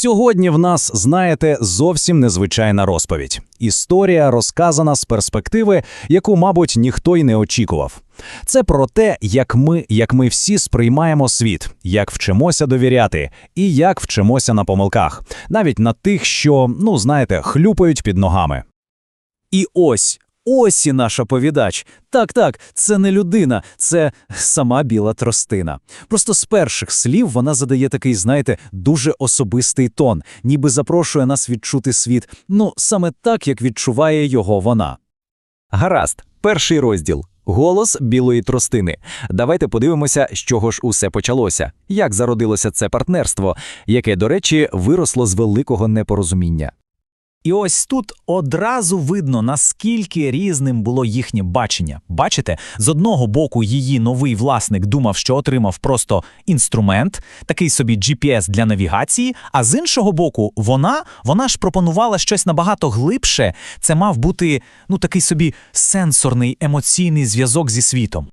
Сьогодні в нас, знаєте, зовсім незвичайна розповідь. Історія розказана з перспективи, яку, мабуть, ніхто й не очікував. Це про те, як ми, як ми всі сприймаємо світ, як вчимося довіряти, і як вчимося на помилках, навіть на тих, що, ну знаєте, хлюпають під ногами. І ось, ось і наш оповідач. Так, так, це не людина, це сама біла тростина. Просто з перших слів вона задає такий, знаєте, дуже особистий тон, ніби запрошує нас відчути світ, ну, саме так, як відчуває його вона. Гаразд, перший розділ. Голос білої тростини. Давайте подивимося, з чого ж усе почалося, як зародилося це партнерство, яке, до речі, виросло з великого непорозуміння. І ось тут одразу видно, наскільки різним було їхнє бачення. Бачите, з одного боку її новий власник думав, що отримав просто інструмент, такий собі GPS для навігації. А з іншого боку, вона, вона ж пропонувала щось набагато глибше. Це мав бути ну такий собі сенсорний емоційний зв'язок зі світом.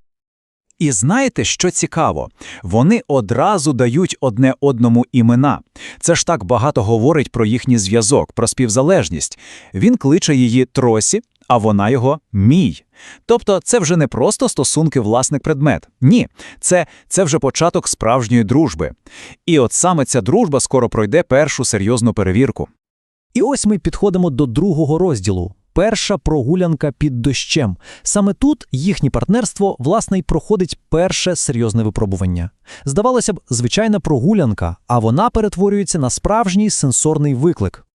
І знаєте, що цікаво? Вони одразу дають одне одному імена. Це ж так багато говорить про їхній зв'язок, про співзалежність. Він кличе її Тросі, а вона його мій. Тобто це вже не просто стосунки власник-предмет. Ні, це, це вже початок справжньої дружби. І от саме ця дружба скоро пройде першу серйозну перевірку. І ось ми підходимо до другого розділу. Перша прогулянка під дощем. Саме тут їхнє партнерство, власне, й проходить перше серйозне випробування. Здавалося б, звичайна прогулянка, а вона перетворюється на справжній сенсорний виклик.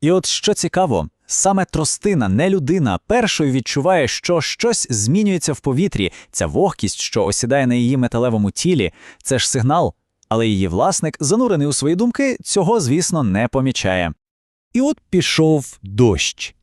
І от що цікаво, саме тростина, не людина, першою відчуває, що щось змінюється в повітрі. Ця вогкість, що осідає на її металевому тілі, це ж сигнал. Але її власник, занурений у свої думки, цього, звісно, не помічає. І от пішов дощ.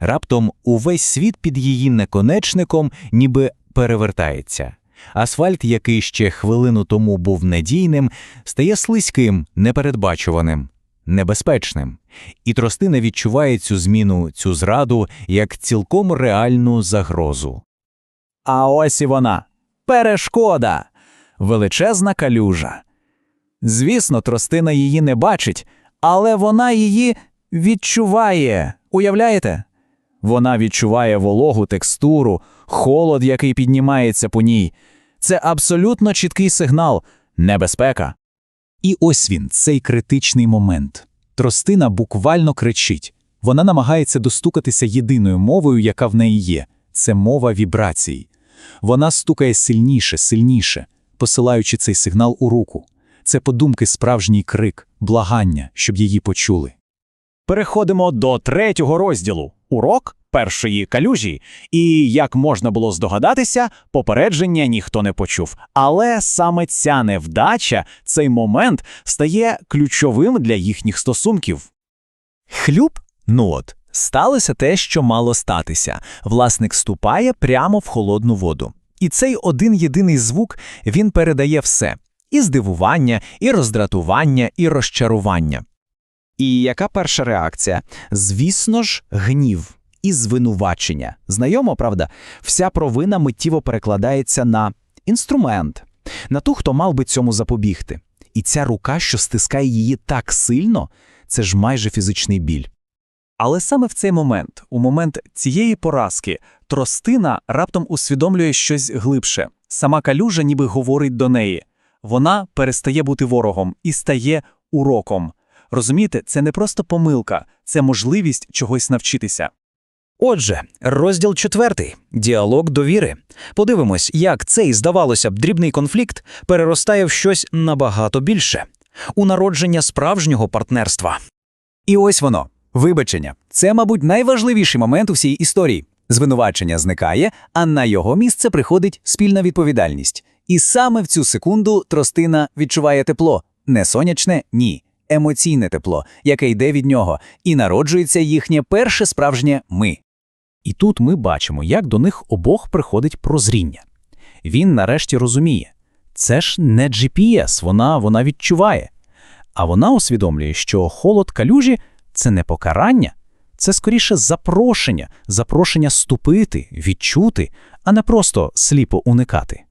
Раптом увесь світ під її наконечником ніби перевертається. Асфальт, який ще хвилину тому був надійним, стає слизьким, непередбачуваним, небезпечним. І тростина відчуває цю зміну, цю зраду як цілком реальну загрозу. А ось і вона перешкода, величезна калюжа. Звісно, тростина її не бачить, але вона її відчуває. Уявляєте? Вона відчуває вологу текстуру, холод, який піднімається по ній. Це абсолютно чіткий сигнал небезпека. І ось він, цей критичний момент. Тростина буквально кричить. Вона намагається достукатися єдиною мовою, яка в неї є це мова вібрацій. Вона стукає сильніше, сильніше, посилаючи цей сигнал у руку. Це подумки справжній крик, благання, щоб її почули. Переходимо до третього розділу урок першої калюжі. І як можна було здогадатися, попередження ніхто не почув. Але саме ця невдача, цей момент стає ключовим для їхніх стосунків. Хлюб? Ну от, сталося те, що мало статися. Власник ступає прямо в холодну воду. І цей один єдиний звук він передає все: і здивування, і роздратування, і розчарування. І яка перша реакція? Звісно ж, гнів і звинувачення. Знайомо, правда? Вся провина миттєво перекладається на інструмент, на ту, хто мав би цьому запобігти. І ця рука, що стискає її так сильно, це ж майже фізичний біль. Але саме в цей момент, у момент цієї поразки, тростина раптом усвідомлює щось глибше. Сама калюжа ніби говорить до неї. Вона перестає бути ворогом і стає уроком. Розумієте, це не просто помилка, це можливість чогось навчитися. Отже, розділ четвертий діалог довіри. Подивимось, як цей, здавалося б, дрібний конфлікт переростає в щось набагато більше у народження справжнього партнерства. І ось воно вибачення. Це, мабуть, найважливіший момент у всій історії. Звинувачення зникає, а на його місце приходить спільна відповідальність. І саме в цю секунду тростина відчуває тепло не сонячне, ні, емоційне тепло, яке йде від нього, і народжується їхнє перше справжнє ми. І тут ми бачимо, як до них обох приходить прозріння. Він нарешті розуміє, це ж не GPS, вона, вона відчуває. А вона усвідомлює, що холод калюжі це не покарання, це скоріше запрошення, запрошення ступити, відчути, а не просто сліпо уникати.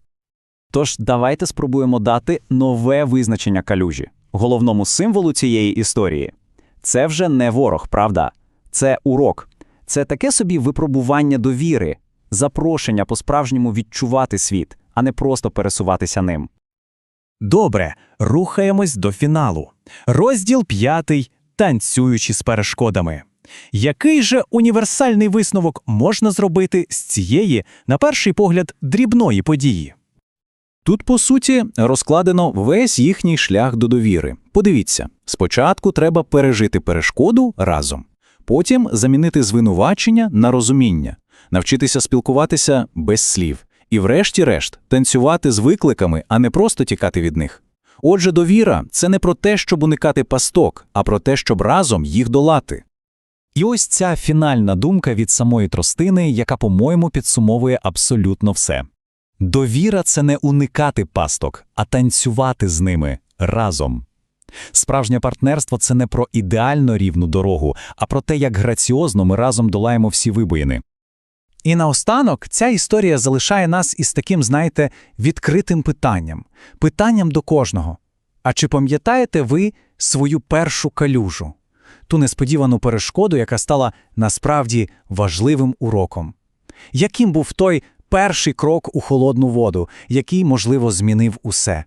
Тож давайте спробуємо дати нове визначення калюжі. Головному символу цієї історії. Це вже не ворог, правда? Це урок. Це таке собі випробування довіри, запрошення по-справжньому відчувати світ, а не просто пересуватися ним. Добре, рухаємось до фіналу. Розділ п'ятий танцюючи з перешкодами. Який же універсальний висновок можна зробити з цієї, на перший погляд, дрібної події? Тут, по суті, розкладено весь їхній шлях до довіри. Подивіться, спочатку треба пережити перешкоду разом, потім замінити звинувачення на розуміння, навчитися спілкуватися без слів, і, врешті-решт, танцювати з викликами, а не просто тікати від них. Отже, довіра це не про те, щоб уникати пасток, а про те, щоб разом їх долати. І ось ця фінальна думка від самої тростини, яка, по-моєму, підсумовує абсолютно все. Довіра це не уникати пасток, а танцювати з ними разом. Справжнє партнерство це не про ідеально рівну дорогу, а про те, як граціозно ми разом долаємо всі вибоїни. І наостанок ця історія залишає нас із таким, знаєте, відкритим питанням. Питанням до кожного. А чи пам'ятаєте ви свою першу калюжу? Ту несподівану перешкоду, яка стала насправді важливим уроком? Яким був той перший крок у холодну воду, який, можливо, змінив усе?